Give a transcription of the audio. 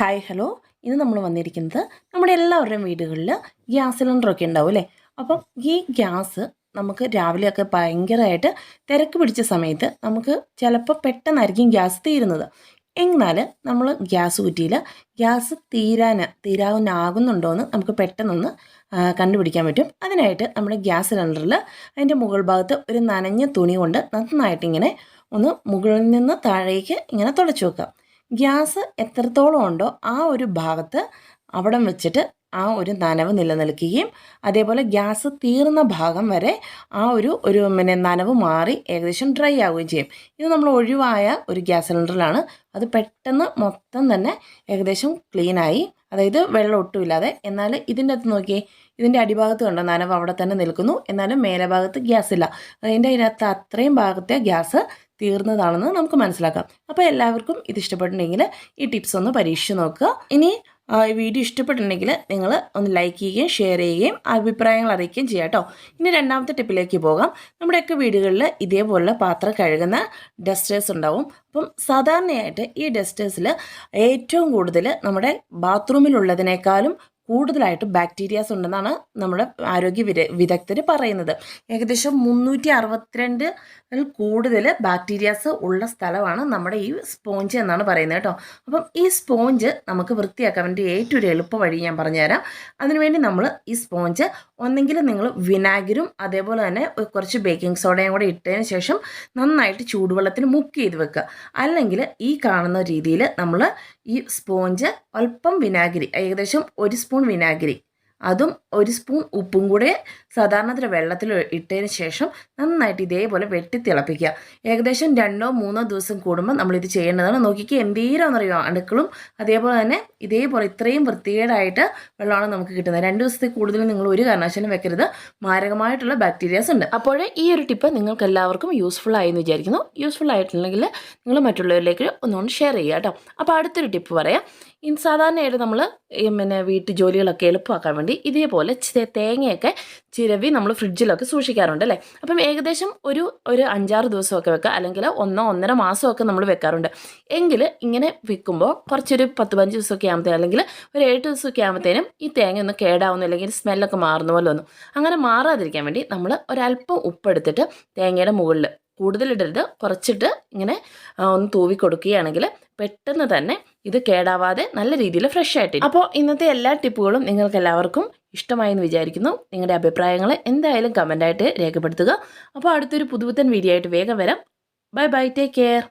Hi hello ഇന്ന് നമ്മൾ വന്നിരിക്കുന്നത് നമ്മുടെ എല്ലാവരുടെയും വീടുകളിൽ ഗ്യാസ് സിലിണ്ടറൊക്കെ ഉണ്ടാവും അല്ലേ? അപ്പം ഈ ഗ്യാസ് നമുക്ക് രാവിലെയൊക്കെ ഭയങ്കരമായിട്ട് തിരക്ക് പിടിച്ച സമയത്ത് നമുക്ക് ചിലപ്പോൾ പെട്ടെന്നായിരിക്കും ഗ്യാസ് തീരുന്നത്. എന്നാൽ നമ്മൾ ഗ്യാസ് കുറ്റിയിൽ ഗ്യാസ് തീരാൻ തീരാവുന്നാകുന്നുണ്ടോ എന്ന് നമുക്ക് പെട്ടെന്നൊന്ന് കണ്ടുപിടിക്കാൻ പറ്റും. അതിനായിട്ട് നമ്മുടെ ഗ്യാസ് സിലിണ്ടറിൽ അതിന്റെ മുകൾ ഭാഗത്ത് ഒരു നനഞ്ഞ തുണി കൊണ്ട് നന്നായിട്ടിങ്ങനെ ഒന്ന് മുകളിൽ നിന്ന് താഴേക്ക് ഇങ്ങനെ തുടച്ചു വെക്കുക. ഗ്യാസ് എത്രത്തോളം ഉണ്ടോ ആ ഒരു ഭാഗത്ത് അവിടം വെച്ചിട്ട് ആ ഒരു നനവ് നിലനിൽക്കുകയും അതേപോലെ ഗ്യാസ് തീർന്ന ഭാഗം വരെ ആ ഒരു ഒരു പിന്നെ നനവ് മാറി ഏകദേശം ഡ്രൈ ആവുകയും ചെയ്യും. ഇത് നമ്മൾ ഒഴിവായ ഒരു ഗ്യാസ് സിലിണ്ടറിലാണ്. അത് പെട്ടെന്ന് മൊത്തം തന്നെ ഏകദേശം ക്ലീനായി അതായത് വെള്ളം ഒട്ടുമില്ലാതെ എന്നാൽ ഇതിന്റെ അകത്ത് നോക്കിയേ ഇതിന്റെ അടിഭാഗത്ത് കണ്ടോ നനവ് അവിടെ തന്നെ നിൽക്കുന്നു. എന്നാലും മേലെ ഭാഗത്ത് ഗ്യാസ് ഇല്ല. അതിന്റെ അതിനകത്ത് അത്രയും ഭാഗത്തെ ഗ്യാസ് തീർന്നതാണെന്ന് നമുക്ക് മനസ്സിലാക്കാം. അപ്പോൾ എല്ലാവർക്കും ഇത് ഇഷ്ടപ്പെട്ടിട്ടുണ്ടെങ്കിൽ ഈ ടിപ്സ് ഒന്ന് പരീക്ഷിച്ച് നോക്കുക. ഇനി ഈ വീഡിയോ ഇഷ്ടപ്പെട്ടിട്ടുണ്ടെങ്കിൽ നിങ്ങൾ ഒന്ന് ലൈക്ക് ചെയ്യുകയും ഷെയർ ചെയ്യുകയും അഭിപ്രായങ്ങൾ അറിയിക്കുകയും ചെയ്യാം കേട്ടോ. ഇനി രണ്ടാമത്തെ ടിപ്പിലേക്ക് പോകാം. നമ്മുടെയൊക്കെ വീടുകളിൽ ഇതേപോലുള്ള പാത്രം കഴുകുന്ന ഡസ്റ്റേഴ്സ് ഉണ്ടാവും. അപ്പം സാധാരണയായിട്ട് ഈ ഡസ്റ്റേഴ്സിൽ ഏറ്റവും കൂടുതൽ നമ്മുടെ ബാത്റൂമിലുള്ളതിനേക്കാളും കൂടുതലായിട്ട് ബാക്ടീരിയാസ് ഉണ്ടെന്നാണ് നമ്മുടെ ആരോഗ്യ വിദഗ്ധർ പറയുന്നത്. ഏകദേശം മുന്നൂറ്റി അറുപത്തിരണ്ടിൽ കൂടുതൽ ബാക്ടീരിയാസ് ഉള്ള സ്ഥലമാണ് നമ്മുടെ ഈ സ്പോഞ്ച് എന്നാണ് പറയുന്നത് കേട്ടോ. അപ്പം ഈ സ്പോഞ്ച് നമുക്ക് വൃത്തിയാക്കാൻ വേണ്ടി ഏറ്റവും ഒരു എളുപ്പ വഴി ഞാൻ പറഞ്ഞുതരാം. അതിനുവേണ്ടി നമ്മൾ ഈ സ്പോഞ്ച് ഒന്നെങ്കിൽ നിങ്ങൾ വിനാഗിരും അതേപോലെ തന്നെ കുറച്ച് ബേക്കിംഗ് സോഡയും കൂടെ ഇട്ടതിന് ശേഷം നന്നായിട്ട് ചൂടുവെള്ളത്തിൽ മുക്ക് ചെയ്ത് വെക്കുക. അല്ലെങ്കിൽ ഈ കാണുന്ന രീതിയിൽ നമ്മൾ ഈ സ്പോഞ്ച് അല്പം വിനാഗിരി ഏകദേശം ഒരു സ്പൂൺ വിനാഗിരി. അതും ഒരു സ്പൂൺ ഉപ്പും കൂടെ സാധാരണ വെള്ളത്തിൽ ഇട്ടതിന് ശേഷം നന്നായിട്ട് ഇതേപോലെ വെട്ടി തിളപ്പിക്കുക. ഏകദേശം രണ്ടോ മൂന്നോ ദിവസം കൂടുമ്പോൾ നമ്മളിത് ചെയ്യേണ്ടതാണ്. നോക്കിക്കുക എന്തീരാന്നറിയോ? അണുക്കളും അതേപോലെ തന്നെ ഇതേപോലെ ഇത്രയും വൃത്തികേടായിട്ട് വെള്ളമാണ് നമുക്ക് കിട്ടുന്നത്. രണ്ട് ദിവസത്തിൽ കൂടുതൽ നിങ്ങൾ ഒരു കാരണവശാലും വെക്കരുത്. മാരകമായിട്ടുള്ള ബാക്ടീരിയാസ് ഉണ്ട്. അപ്പോൾ ഈ ഒരു ടിപ്പ് നിങ്ങൾക്ക് എല്ലാവർക്കും യൂസ്ഫുൾ ആയി എന്ന് വിചാരിക്കുന്നു. യൂസ്ഫുൾ ആയിട്ടുണ്ടെങ്കിൽ നിങ്ങൾ മറ്റുള്ളവരിലേക്ക് ഒന്നുകൊണ്ട് ഷെയർ ചെയ്യുക കേട്ടോ. അപ്പോൾ അടുത്തൊരു ടിപ്പ് പറയാം. സാധാരണയായിട്ട് നമ്മൾ പിന്നെ വീട്ടു ജോലികളൊക്കെ എളുപ്പമാക്കാൻ വേണ്ടി ഇതേപോലെ തേങ്ങയൊക്കെ ചിരവി നമ്മൾ ഫ്രിഡ്ജിലൊക്കെ സൂക്ഷിക്കാറുണ്ട് അല്ലേ? അപ്പം ഏകദേശം ഒരു ഒരു അഞ്ചാറ് ദിവസമൊക്കെ വെക്കുക അല്ലെങ്കിൽ ഒന്നോ ഒന്നര മാസമൊക്കെ നമ്മൾ വെക്കാറുണ്ട്. എങ്കിൽ ഇങ്ങനെ വെക്കുമ്പോൾ കുറച്ചൊരു പത്ത് പതിനഞ്ച് ദിവസമൊക്കെ ആകുമ്പോഴത്തേനും അല്ലെങ്കിൽ ഒരു ഏഴ് ദിവസമൊക്കെ ആകുമ്പോഴത്തേനും ഈ തേങ്ങ ഒന്ന് കേടാവുന്നു അല്ലെങ്കിൽ സ്മെല്ലൊക്കെ മാറുന്ന പോലെ ഒന്നും അങ്ങനെ മാറാതിരിക്കാൻ വേണ്ടി നമ്മൾ ഒരല്പം ഉപ്പെടുത്തിട്ട് തേങ്ങയുടെ മുകളിൽ കൂടുതലിടരുത്. കുറച്ചിട്ട് ഇങ്ങനെ ഒന്ന് തൂവി കൊടുക്കുകയാണെങ്കിൽ പെട്ടെന്ന് തന്നെ ഇത് കേടാവാതെ നല്ല രീതിയിൽ ഫ്രഷ് ആയിട്ട് അപ്പോൾ ഇന്നത്തെ എല്ലാ ടിപ്പുകളും നിങ്ങൾക്ക് എല്ലാവർക്കും ഇഷ്ടമായി എന്ന് വിചാരിക്കുന്നു. നിങ്ങളുടെ അഭിപ്രായങ്ങൾ എന്തായാലും കമന്റായിട്ട് രേഖപ്പെടുത്തുക. അപ്പോൾ അടുത്തൊരു പുതുപുത്തൻ വീഡിയോ ആയിട്ട് വേഗം വരാം. Bye bye take care